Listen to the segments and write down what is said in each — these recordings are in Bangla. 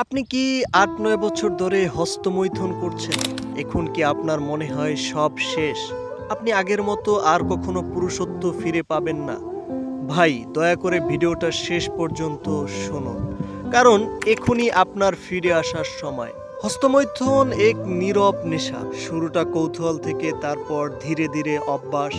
আপনি কি আট নয় বছর ধরে হস্তমৈথুন করছেন? এখন কি আপনার মনে হয় সব শেষ? আপনি আগের মতো আর কখনো পুরুষত্ব ফিরে পাবেন না। ভাই, দয়া করে ভিডিওটা শেষ পর্যন্ত শুনুন কারণ এখনই আপনার ফিরে আসার সময়। হস্তমৈথুন এক নীরব নেশা। শুরুটা কৌতূহল থেকে, তারপর ধীরে ধীরে অভ্যাস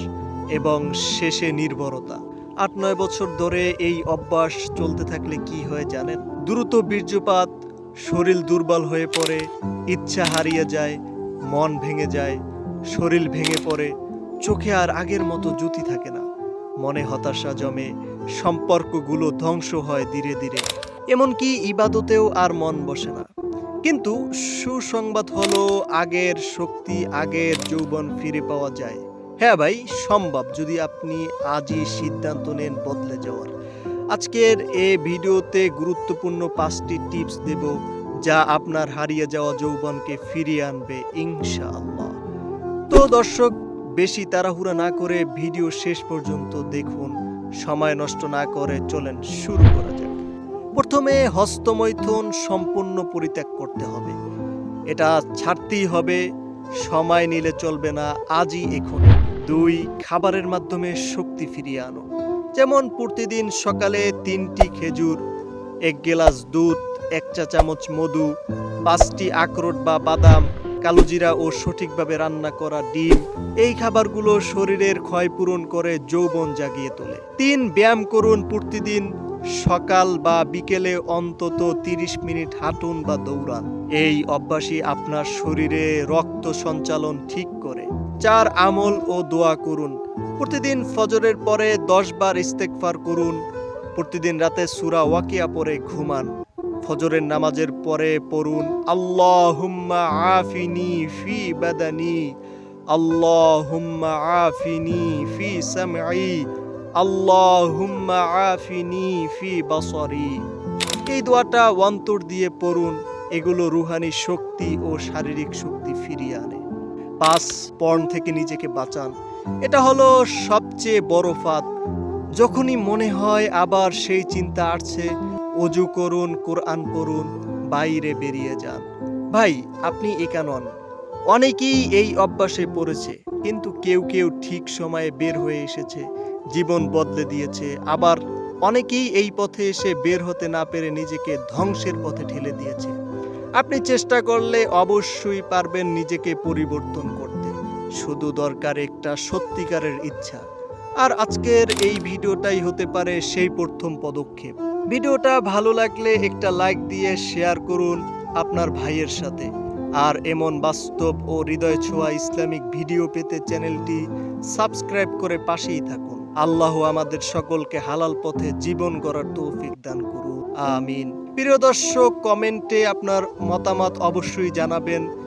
এবং শেষে নির্ভরতা। আট নয় বছর ধরে এই অভ্যাস চলতে থাকলে কি হয় জানেন? দ্রুত বীর্যপাত শরীর দুর্বল হয়ে পড়ে, ইচ্ছা হারিয়ে যায়, মন ভেঙে যায়, শরীর ভেঙে পড়ে, চোখে আর আগের মতো জ্যোতি থাকে না। মনে হতাশা জমে, সম্পর্কগুলো ধ্বংস হয় ধীরে ধীরে। এমনকি ইবাদতেও আর মন বসে না। কিন্তু সুসংবাদ হলো, আগের শক্তি, আগের যৌবন ফিরে পাওয়া যায়। হ্যাঁ ভাই, সম্ভব যদি আপনি আজই সিদ্ধান্ত নেন বদলে যাওয়ার। আজকের এই ভিডিওতে গুরুত্বপূর্ণ পাঁচটি টিপস দেব যা আপনার হারিয়ে যাওয়া যৌবনকে ফিরিয়ে আনবে, ইনশাআল্লাহ। তো দর্শক, বেশি তাড়াহুড়া না করে ভিডিও শেষ পর্যন্ত দেখুন, সময় নষ্ট না করে চলেন শুরু করা যাক। প্রথমে হস্তমৈথুন সম্পূর্ণ পরিত্যাগ করতে হবে। এটা ছাড়তেই হবে, সময় নিলে চলবে না, আজই এখন দুই, খাবারের মাধ্যমে শক্তি ফিরিয়ে আনো। যেমন প্রতিদিন সকালে তিনটি খেজুর, এক গ্লাস দুধ, এক চা চামচ মধু, পাঁচটি আখরোট বা বাদাম কালোজিরা ও সঠিকভাবে রান্না করা ডিম, এই খাবারগুলো শরীরের ক্ষয় পূরণ করে যৌবন জাগিয়ে তোলে। তিন ব্যায়াম করুন প্রতিদিন সকাল বা বিকেলে অন্তত তিরিশ মিনিট হাঁটুন বা দৌড়ান। এই অভ্যাসই আপনার শরীরে রক্ত সঞ্চালন ঠিক করে। চার আমল ও দোয়া করুন। প্রতিদিন ফজরের পরে দশ বার ইস্তেকফার করুন। প্রতিদিন রাতে সুরা ওয়াকিয়া পরে ঘুমান। ফজরের নামাজের পরে পড়ুন, আল্লাহুম্মা আফিনি ফি বাদানি, আল্লাহুম্মা আফিনি ফি সামঈ আল্লাহুম্মা আফিনি ফি বাসরি। এই দোয়াটা অন্তর দিয়ে পড়ুন, এগুলো রুহানি শক্তি ও শারীরিক শক্তি ফিরিয়ে আনে। পাঁচ পর্ন থেকে নিজেকে বাঁচান। এটা হলো সবচেয়ে বড় ফাঁদ। যখনই মনে হয় আবার সেই চিন্তা আসছে, অজু করুন, কোরআন পড়ুন, বাইরে বেরিয়ে যান। ভাই, আপনি একা নন। অনেকেই এই অভ্যাসে পড়েছে, কিন্তু কেউ কেউ ঠিক সময়ে বের হয়ে এসেছে। জীবন বদলে দিয়েছে। আবার অনেকেই এই পথে এসে বের হতে না পেরে নিজেকে ধ্বংসের পথে ঠেলে দিয়েছে। আপনি চেষ্টা করলে অবশ্যই পারবেন নিজেকে পরিবর্তন করতে। শুধু দরকার একটা সত্যিকারের ইচ্ছা। আর আজকের এই ভিডিওটাই হতে পারে সেই প্রথম পদক্ষেপ। ভিডিওটা ভালো লাগলে একটা লাইক দিয়ে শেয়ার করুন আপনার ভাইয়ের সাথে। আর এমন বাস্তব ও হৃদয় ছোঁয়া ইসলামিক ভিডিও পেতে চ্যানেলটি সাবস্ক্রাইব করে পাশেই থাকুন। আল্লাহ আমাদের সকলকে হালাল পথে জীবন গড়ার তৌফিক দান করুন। আমিন। প্রিয় দর্শক, কমেন্টে আপনার মতামত অবশ্যই জানাবেন।